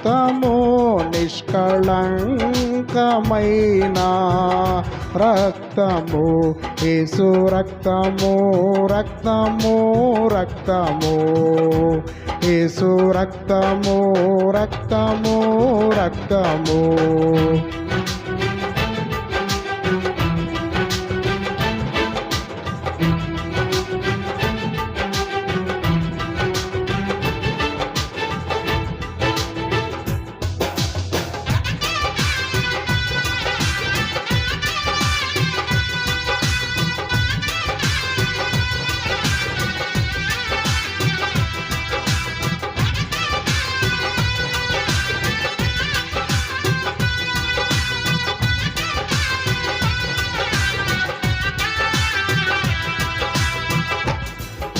రక్తము నిష్కళంకమైన రక్తము. యేసు రక్తము రక్తము రక్తము. యేసు రక్తము రక్తము రక్తము.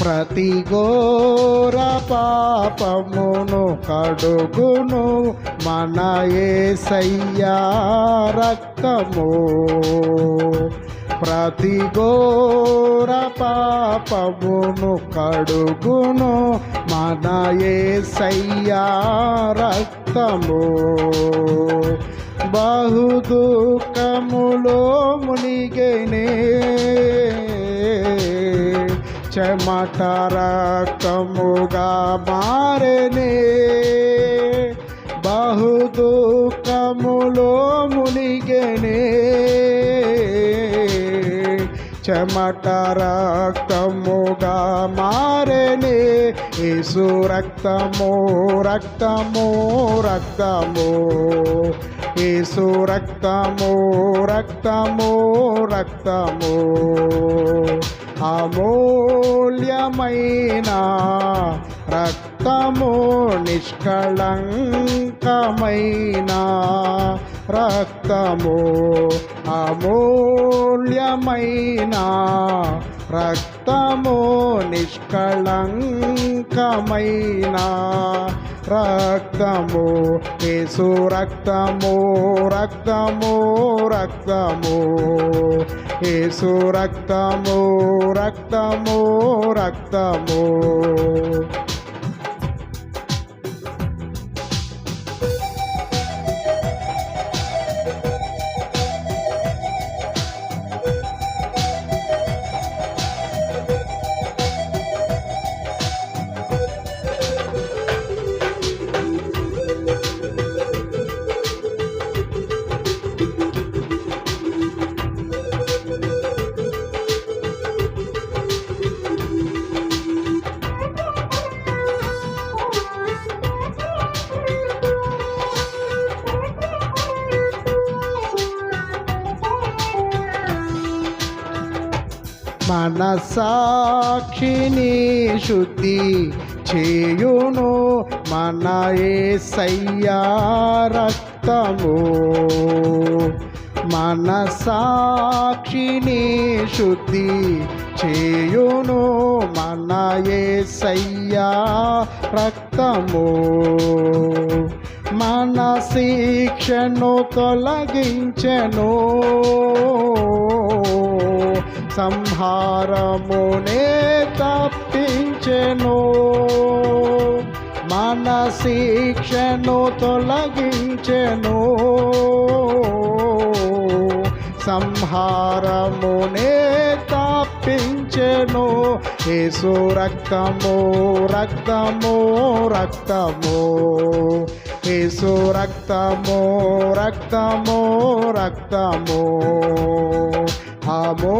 ప్రతి ఘోర పాపమును కడుగును మన ఏసయ్యా రక్తము. ప్రతి ఘోర పాపమును కడుగును మన ఏసయ్యా రక్తము. బహు దుఃఖములో మునిగేనే. చెమటరకముగా మారనే మారెనే బహు దుఃఖములో మునిగెనే చెమట రక్తముగా యేసు రక్తము రక్తము రక్తము యేసు రక్తము రక్తము రక్తము అమూల్యమైన రక్తము నిష్కళంకమైన రక్తము అమూల్యమైన రక్తము నిష్కళంకమైన రక్తము యేసు రక్తము రక్తము రక్తము యేసు రక్తము రక్తము రక్తము. మనసాక్షిని శుద్ధి చేయును మన ఏసయ్యా రక్తము. మనసాక్షిని శుద్ధి చేయును మన ఏసయ్యా రక్తము. మన శిక్షను తొలగించను. సంహారమునే తప్పించెను. మన శిక్షను తొలగించెను. సంహారమునే తప్పించెను. ఏసు రక్తము రక్తము రక్తము. ఏసు రక్తము రక్తము రక్తము. అమూల్యమైన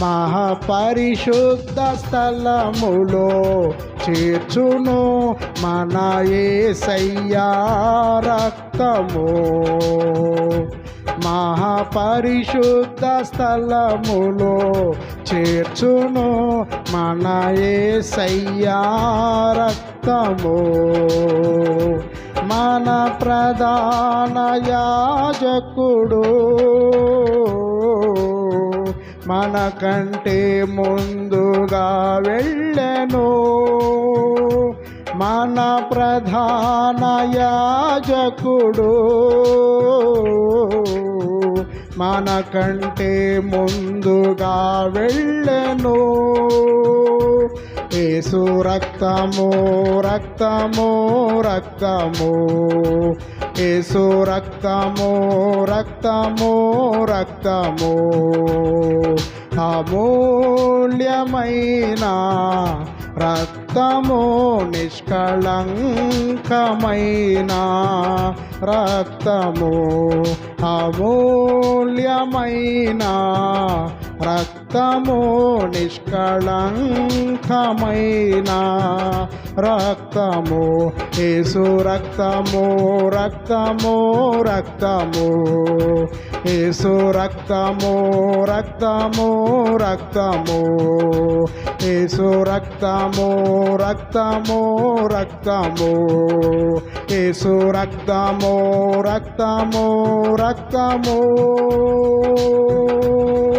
మహాపరిశుద్ధ స్థలములో చేర్చును మన ఏసయ్యా రక్తము. మహాపరిశుద్ధ స్థలములో చేర్చును మన ఏసయ్యా రక్తము. మన ప్రధాన యాజకుడు మనకంటే ముందుగా వెళ్ళెను. మన ప్రధాన యాజకుడు మనకంటే ముందుగా వెళ్ళెను. ఏసు రక్తము రక్తము రక్తము. ఏసు రక్తము రక్తము రక్తము. అమూల్యమైన రక్తము నిష్కళంకమైన రక్తము. అమూల్యమైన రక్తము నిష్కళంకమైన రక్తము ఏసు రక్తము రక్తము రక్తము. ఏసు రక్తము రక్తము రక్తము. ఏసు రక్తము రక్తము రక్తము. ఏసు రక్తము రక్తము రక్తము.